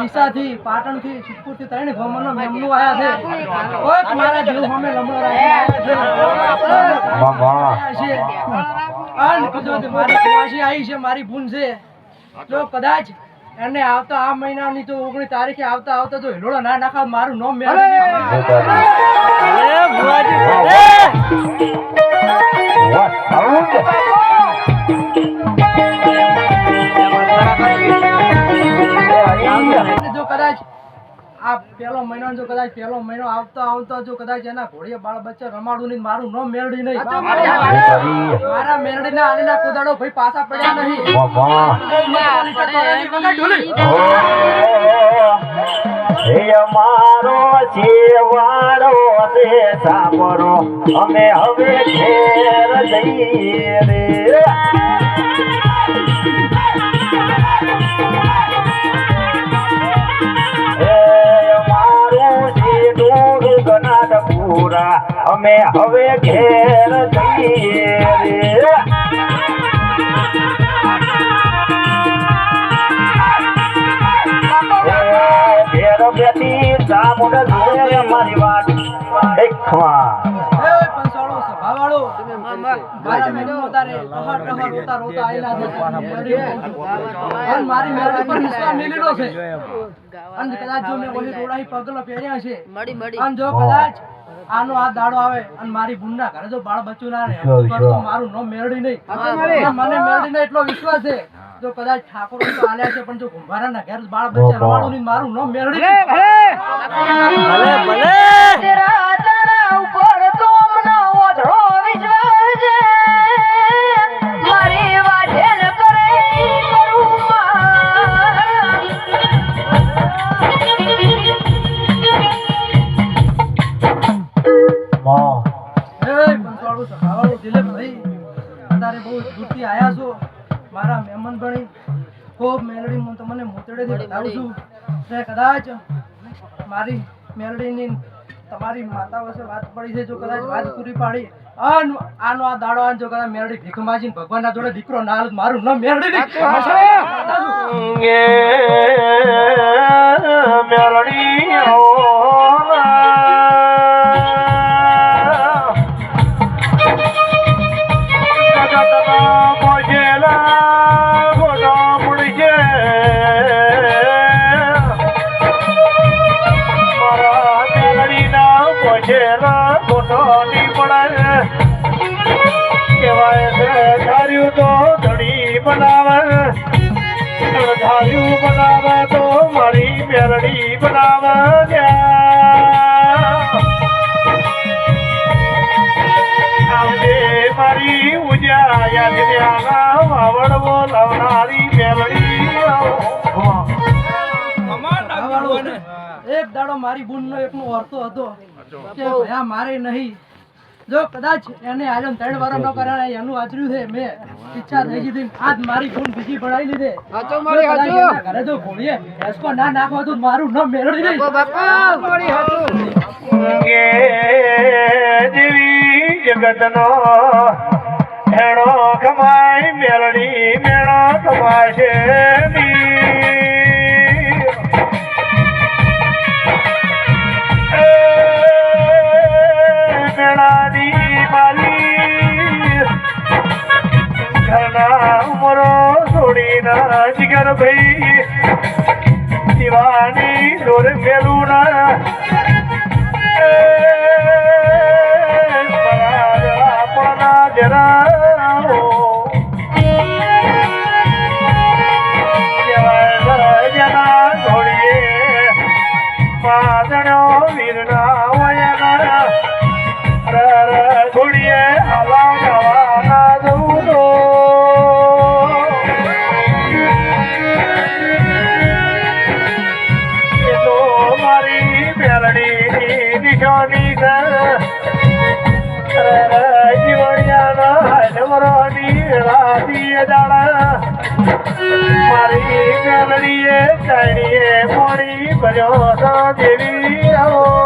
થી પાટણથી સિદ્ધપુરથી ત્રણ ગામનો મેમનું આયા છે કોઈ મારા જીવ અમે લમણો રાખ્યા છે. અન કીધું કે મારી કુવાસી આવી છે મારી ભૂન છે જો કદાચ એને આવતા આ મહિનાની તો ઓગણીસ તારીખે આવતા આવતા જો હિલોડો ના નાખા મારું નામ મેળવી આ પહેલો મહિનો જો કદાચ પહેલો મહિનો આવતો આવતો જો કદાચ એના ઘોડીએ બાળ બચ્ચા રમાડું નહીં મારું ન મેળડી નહીં. મારા મેળડી ના આલેલા કુદાડો ભાઈ પાછા પડ્યા નહીં. અમારો શેવાળો તે સાંભળો. અમે હવે ઘેર જઈએ રે. ગનાડપુરા અમે હવે ઘેર જઈએ રે. ઘેર બેઠી ચામુંડ જોડે અમારી વાત. દેખવા એ પંચાળો સભાવાળો મારા મારી મેળડી પર વિશ્વાસ મેલેલો છે. અને કદાચ જો મેં ઓલી રોડાઈ પગલો પહેર્યા છે. અને જો કદાચ આનો આ દાડો આવે અને મારી બુનના ઘરે જો બાળ બચ્યું ના રહે. તો મારું ન મેળડી નહીં. મને મેળવી નહીં એટલો વિશ્વાસ છે. જો કદાચ ઠાકોર તો આલ્યા છે પણ જો કુંભારાના ઘેર બાળ બચ્ચા. રવાડું નહીં મારું ન મેળડી નહીં. ભલે. ભલે માં એ દિલીપભાઈ અત્યારે બહુ દૂરથી આયા છો. મારા મહેમાન ભણી ખૂબ મેલડી હું તમને મોતડેથી બતાવું છું. કે કદાચ મારી મેલડીની તમારી માતા વચ્ચે વાત પડી છે જો કદાચ વાત પૂરી પાડી. અન આનો આ દાડો આન જો કદાચ મેલડી ભીખ માજીને ભગવાનના જોડે દીકરો ના મારું ન મેલડી. ધાર્યું તો ધણી બનાવે. ધાર્યું બનાવે તો મારી મેરડી બનાવે આવજે મારી ઉજા યાદ ન્યાના વાવડવો લાવનારી મેરડી એક દાડો મારી બુનનો એકનો અર્થો હતો કે ભયા મારે નહીં. જો કદાચ એને આજે ત્રણ વાર ન કરાય એનું આચર્યું છે મેં ઈચ્છા થઈ ગઈ આજ મારી ગુણ બીજી ભણાઈ લીધે. ઘરે જો ઘોડીએ એસકો ના નાખવા તો મારું નામ મેળવી નહીં કે દેવી જગતનો હેણો કમાય મેળડી મેળો કમાશે મેળાની માલી ઘરના ઉમરો છોડીના જીગર ભાઈ. દિવાની દોર મેલું ના. આપણા પાદણો વીરના વયના રર ઘોડીએ હલા ગવાના દૂધો એ તો મારી મેલડીની નિશાની છે જીવણિયાના હાડવરોની રાતી મળી કર્યો દેવી આવો.